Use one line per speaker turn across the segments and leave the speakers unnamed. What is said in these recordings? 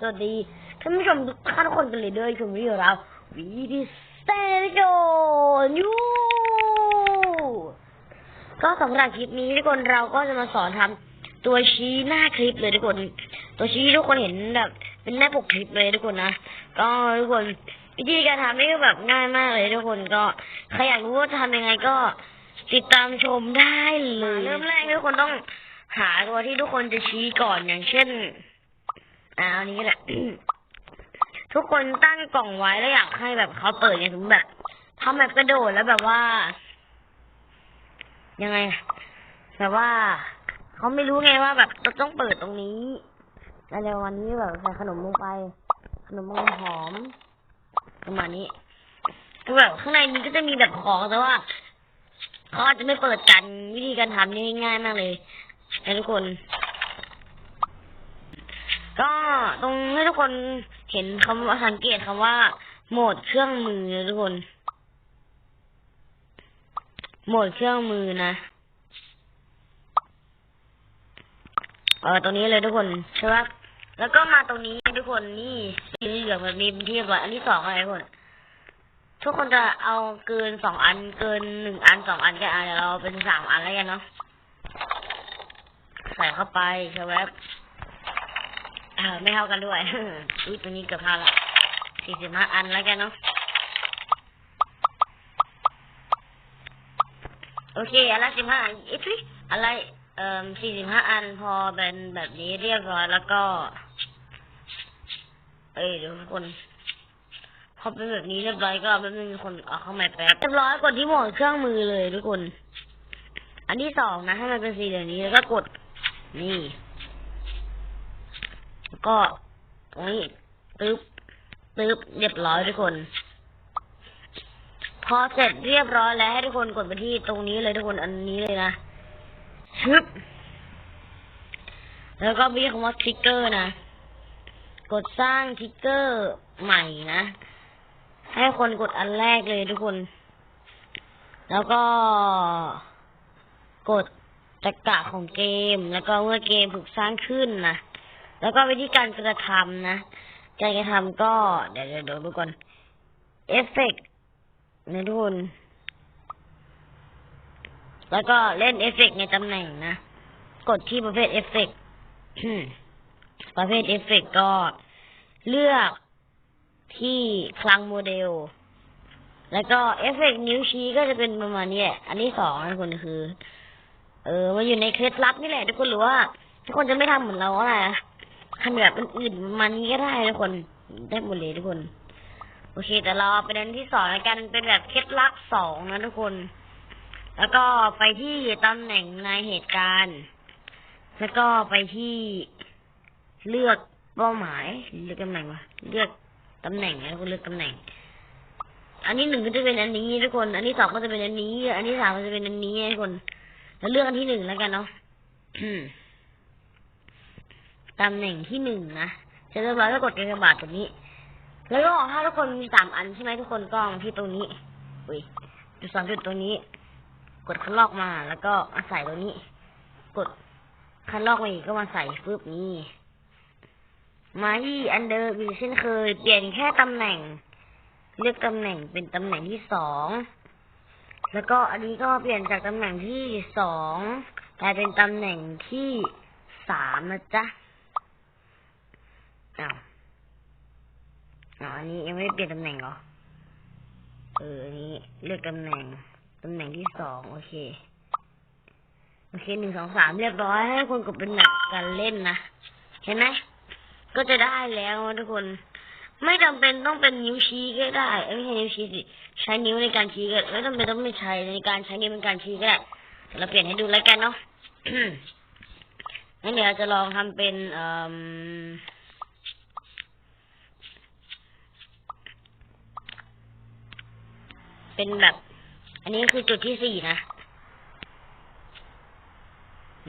สวัสดีท่านผู้ชมทุกท่านทุกคนกันเลยด้วยชมวิดีโอเราวีดีสเตโยยูก็สำหรับคลิปนี้ทุกคนเราก็จะมาสอนทำตัวชี้หน้าคลิปเลยทุกคน ตัวชี้ทุกคนเห็นแบบเป็นหน้าปกคลิปเลยทุกคนนะก็ทุกคนวิธีการทำนี่ก็แบบง่ายมากเลยทุกคนก็ใครอยากรู้ว่าทำยังไงก็ติดตามชมได้เลยเริ่มแรกทุกคนต้องหาตัวที่ทุกคนจะชี้ก่อนอย่างเช่น อ่าอันนี้แหละ ทุกคนตั้งกล่องไว้แล้วอยากให้แบบเขาเปิดอย่างสมแบบทำแบบกระโดดแล้วแบบว่า ยังไง แบบว่าเขาไม่รู้ไงว่าแบบต้องเปิดตรงนี้แล้วเร็ววันนี้แบบใส่ขนมลงไป ขนมมันหอมประมาณนี้คือแบบข้างในนี้ก็จะมีแบบของแต่ว่าเขาอาจจะไม่เปิดกันวิธีการทำนี่ง่ายมากเลยนะทุกคน ก็ตรงให้ทุกคนเห็นคำว่าสังเกตคำว่า โหมดเครื่องมือทุกคน โหมดเครื่องมือนะเออตรงนี้เลยทุกคนใช่ปะแล้วก็มาตรงนี้ทุกคนนี่สีเหลืองแบบนี้เป็นที่แบบอันที่สองอะไรทุกคนทุกคนจะเอาเกินสองอันเกินหนึ่งอันสองอันก็อะเดี๋ยวเราเป็นสามอันแล้วกันเนาะใส่เข้าไปใช่ไหม เออไม่เท่ากันด้วย อุ้ยตัวนี้เกือบเท่าละสี่สิบห้าอันแล้วกันเนาะ โอเค อันละสิบห้าอันเอ๊ะทุยอะไร เอ่อสี่สิบห้าอันพอเป็นแบบนี้เรียบร้อยแล้วก็ เอ้ยเดี๋ยวทุกคนพอเป็นแบบนี้เรียบร้อยก็แป๊บนึงคนเอาเข้ามาแป๊บเรียบร้อยกดที่หมดเครื่องมือเลยทุกคน อันที่สองนะให้มันเป็นสีเหลืองนี้แล้วก็กดนี่ ก็ตรงนี้ตึ๊บตึ๊บเรียบร้อยทุกคน พอเสร็จเรียบร้อยแล้วให้ทุกคนกดไปที่ตรงนี้เลยทุกคนอันนี้เลยนะชึบแล้วก็มีคำว่าทิกเกอร์นะ กดสร้างทิกเกอร์ใหม่นะ ให้คนกดอันแรกเลยทุกคน แล้วก็ กดตะกะของเกม แล้วก็เมื่อเกมถูกสร้างขึ้นนะ แล้วก็วิธีการกระทำนะ การกระทำก็ เดี๋ยวเดี๋ยวเดี๋ยวดูก่อน เอฟเฟกต์นะทุกคนแล้วก็เล่นเอฟเฟกต์ในตำแหน่งนะ กดที่ประเภทเอฟเฟกต์ประเภทเอฟเฟกต์ก็เลือกที่คลังโมเดล แล้วก็เอฟเฟกต์นิ้วชี้ก็จะเป็นประมาณนี้แหละ อันที่สองนะทุกคนคือ เออมันอยู่ในเคล็ดลับนี่แหละทุกคนหรือว่า ทุกคนจะไม่ทำเหมือนเราอะไร อะทำแบบอื่นมันก็ได้ทุกคน ได้หมดเลยทุกคน โอเค แต่เราไปเดินที่สองแล้วกันเป็นแบบเคล็ดลับสองนะทุกคน แล้วก็ไปที่ตำแหน่งในเหตุการณ์ แล้วก็ไปที่เลือกเป้าหมายเลือกตำแหน่งวะเลือกตำแหน่งนะทุกคนเลือกตำแหน่ง อันนี้หนึ่งก็จะเป็นอันนี้ทุกคน อันที่สองก็จะเป็นอันนี้ อันที่สามก็จะเป็นอันนี้ทุกคน แล้วเลือกอันที่หนึ่งแล้วกันเนาะ ตำแหน่งที่หนึ่งนะเสร็จเรียบร้อยก็กดกระบาดตรงนี้ แล้วก็ถ้าทุกคนมีสามอันใช่ไหมทุกคนก็มาที่ตรงนี้อุ้ยจุดสองจุดตรงนี้ กดคันลอกมาแล้วก็มาใส่ตรงนี้ กดคันลอกมาอีกก็มาใส่ฟึบนี้มาที่อันเดอร์วีเช่นเคย เปลี่ยนแค่ตำแหน่ง เลือกตำแหน่งเป็นตำแหน่งที่สองแล้วก็อันนี้ก็เปลี่ยนจากตำแหน่งที่สองกลายเป็นตำแหน่งที่สามนะจ๊ะ อ้าวอ้าวอันนี้ยังไม่ได้เปลี่ยนตำแหน่งเหรอ เออ อันนี้เลือกตำแหน่ง ตำแหน่งที่สองโอเค โอเคหนึ่งสองสามเรียบร้อยให้คนกดเป็นแบบการเล่นนะ เห็นไหม ก็จะได้แล้วทุกคน ไม่จำเป็นต้องเป็นนิ้วชี้ก็ได้ไม่ใช่นิ้วชี้สิ ใช้นิ้วในการชี้ก็ไม่จำเป็นต้องไม่ใช้ในการใช้นิ้วในการชี้ก็ได้เดี๋ยวเราเปลี่ยนให้ดูแล้วกันเนาะงั้นเดี๋ยวจะลองทำเป็นเอ่อ เป็นแบบ อันนี้คือจุดที่สี่นะ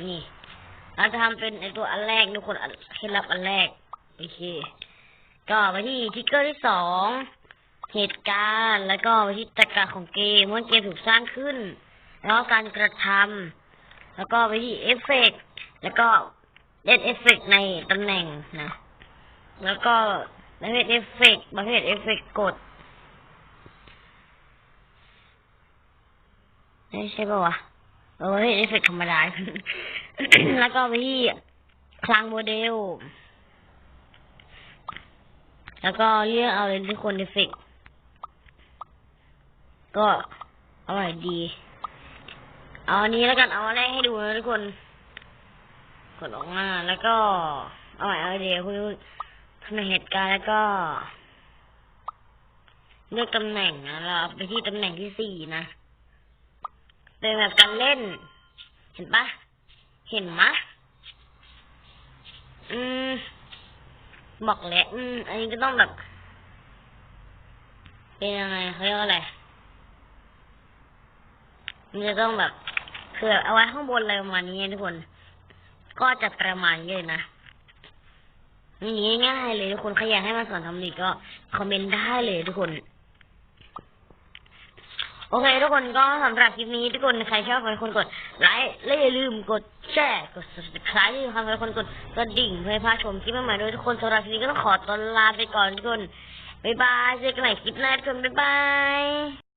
นี่ เราจะทำเป็นไอตัวอันแรกทุกคนเคล็ดลับอันแรก โอเค ก็ไปที่ทิกเกอร์ที่สอง เหตุการณ์ แล้วก็ไปที่ตะกาของเกมเมื่อเกมถูกสร้างขึ้น แล้วก็การกระทำ แล้วก็ไปที่เอฟเฟกต์แล้วก็เล่นเอฟเฟกต์ในตำแหน่งนะ แล้วก็ประเภทเอฟเฟกต์ประเภทเอฟเฟกต์กด ไม่ใช่ป่าวะเออเอฟเฟกธรรมดา แล้วก็ไปที่คลังโมเดล แล้วก็เลือกเอาเลยที่คนเอฟเฟกก็อร่อยดี เอาอันนี้แล้วกันเอาอันแรกให้ดูนะทุกคน กดออกมาแล้วก็เอาใหม่เอาเดี๋ยวคุณทำเหตุการณ์แล้วก็ เลือกตำแหน่งนะเราไปที่ตำแหน่งที่สี่นะ เป็นแบบการเล่น เห็นปะเห็นมะ อืม บอกแล้วอืม อันนี้ก็ต้องแบบ เป็นยังไงเขาเรียกอะไร มันจะต้องแบบคือเอาไว้ข้างบนอะไรประมาณนี้ทุกคน ก็จะประมาณนี้เลยนะนี่ง่ายๆเลยทุกคนใครอยากให้มาสอนทำดีก็คอมเมนต์ได้เลยทุกคน โอเคทุกคนก็สำหรับคลิปนี้ทุกคนใครชอบให้คนกดไลค์และอย่าลืมกดแชร์กด subscribe ที่สำคัญขอให้คนกดกระดิ่งเพื่อให้พาชมคลิปใหม่ๆด้วยทุกคนสำหรับคลิปนี้ก็ต้องขอตัวลาไปก่อนทุกคนบ๊ายบายเจอกันใหม่คลิปหน้าทุกคนบ๊ายบาย